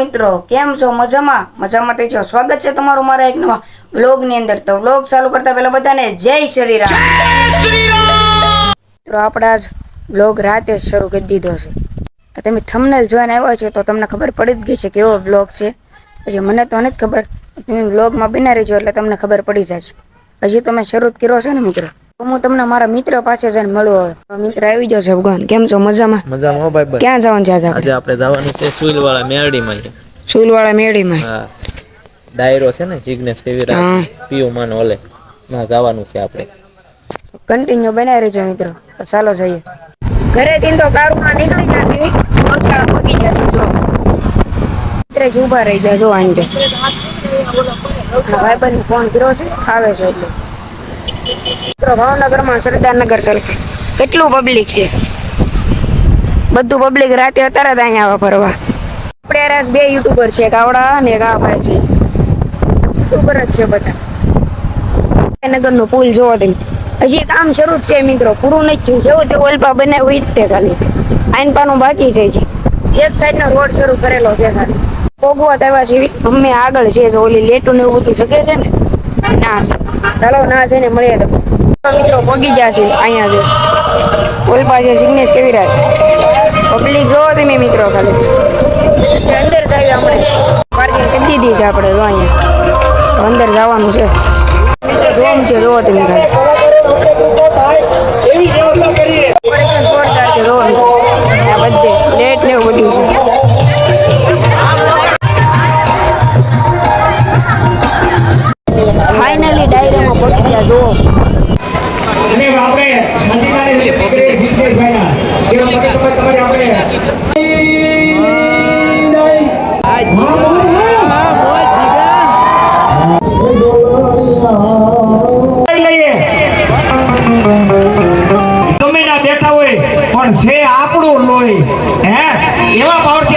મિત્રો કેમ છો? મજામાં? મજામાં થઈ છો? સ્વાગત છે તમારું મારા એક નવા વ્લોગની અંદર. તો વ્લોગ ચાલુ કરતા પહેલા બધાને જય શ્રી રામ તો આપણે આજ વ્લોગ રાતે જ શરૂ કરી દીધો છે. તમે થંબનેલ જોઈને આવ્યા છો તો તમને ખબર પડી જ ગઈ છે કેવો વ્લોગ છે. હજી મને તો નથી ખબર. તમે વ્લોગમાં બિના રહેજો એટલે તમને ખબર પડી જશે હજી તમે શરૂ કર્યો છે ને મિત્રો? હું તમને મારા મિત્ર પાસે જઈને મળું હવે. મિત્ર આવી ગયો છે ભગવાન. કેમ છો? મજામાં? મજામાં હો ભાઈ ક્યાં જવાનું છે આજે આજે આપણે? જવાનું છે સુઈલવાળા મેરડીમાં. મેળીમાં હા. ડાયરો છે ને જિગ્નેશ કેવીરા. પીયુ માન ઓલે. ના જવાનું છે આપણે. કન્ટિન્યુ બનાવી રહેજો મિત્રો. તો ચાલો જઈએ. ઘરેથી તો કારમાં નીકળી જશે ગૌશાળા પગી જશે જો. મિત્ર જ ઊભા રહી જાય જો આંગે ભાઈબંધ ફોન કર્યો છે. આવે છે એટલે. ભાવનગરમાં સરદારનગર સર્કલ કેટલું પબ્લિક છે. બધું પબ્લિક રાતે અત્યારે જ અહીંયા આવે ફરવા. આપણે યાર બે યુટ્યુબર છે કાવડા અને એક આપણે છે. યુટ્યુબર જ છે બધા. નગરનો પુલ જોવો તમે હજી કામ શરૂ છે મિત્રો, પૂરું નથી થયું. જેવું તે ઓલપા બનાવ્યું હોય તે ખાલી. આઈન પાનું બાકી છે એક એક સાઈડનો રોડ શરૂ કરેલો છે ખાલી. પોગવા આવ્યા છે. અમે આગળ છે, જો ઓલી લેટું ને એવું બધું શકે છે ને? ના છે. ચાલો ના છે ને મળીએ તો. મિત્રો પગી ગયા છે અહીંયા છે. ઓલપા પાસે સિગ્નેશ કેવી રહ્યા છે? પબ્લિક જોવો તમે મિત્રો ખાલી. અંદર સાહેબ આપણે પાર્કિંગ કરી દીધી છે આપણે જો અહીંયા. અંદર જવાનું છે. જોમ છે જોવો તમે ખાલી. જોરદાર છે જોવો. મિત્રો. બધે લેટ ને બધું. પણ છે આપણું લોહી હે? એવા ભાવથી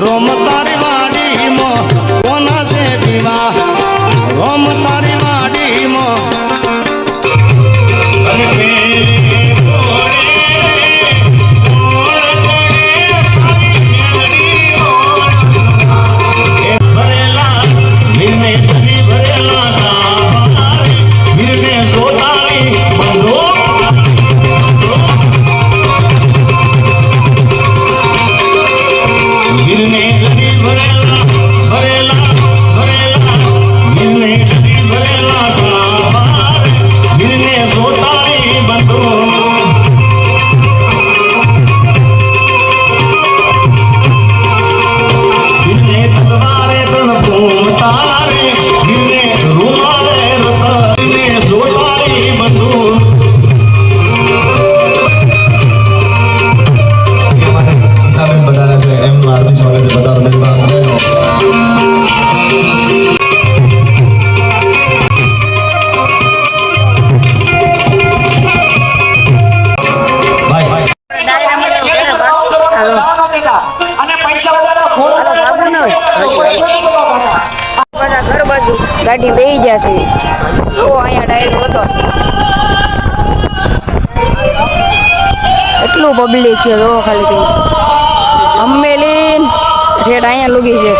રોમ તારી વાડીમાં કોના છે દીવા? રોમ તારી વાડીમાં. ભરેલા પાછા ઘર બાજુ ગાડી બેહી જશે જો અહીંયા ડાયરો હતો. એટલું પબ્લિક છે જો ખાલી કઈ. અમેલીન રેડ અહીંયા લુગી છે.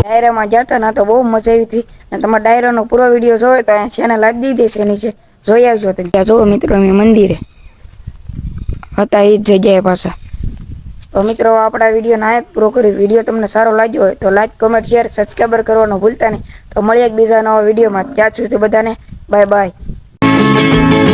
ડાયરામાં જતા ના તો બહુ મજા આવી હતી. અને તમારા ડાયરાનો પૂરો વીડિયો જોયો તો અહીંયા ચેનલ આપી દીધી છે નીચે. જોઈ આવજો તમે. ત્યાં જુઓ મિત્રો અમે મંદિરે. હતા એ જ જગ્યાએ પાછા. તો મિત્રો, આપણા વીડિયો નાયક પૂરો કરી વીડિયો તમને સારો લાગ્યો હોય તો લાઈક કોમેન્ટ શેર સબસ્ક્રાઈબર કરવાનું ભૂલતા નહીં. તો મળીએ એક બીજા નવા વિડીયોમાં. ત્યાં સુધી બધાને બાય બાય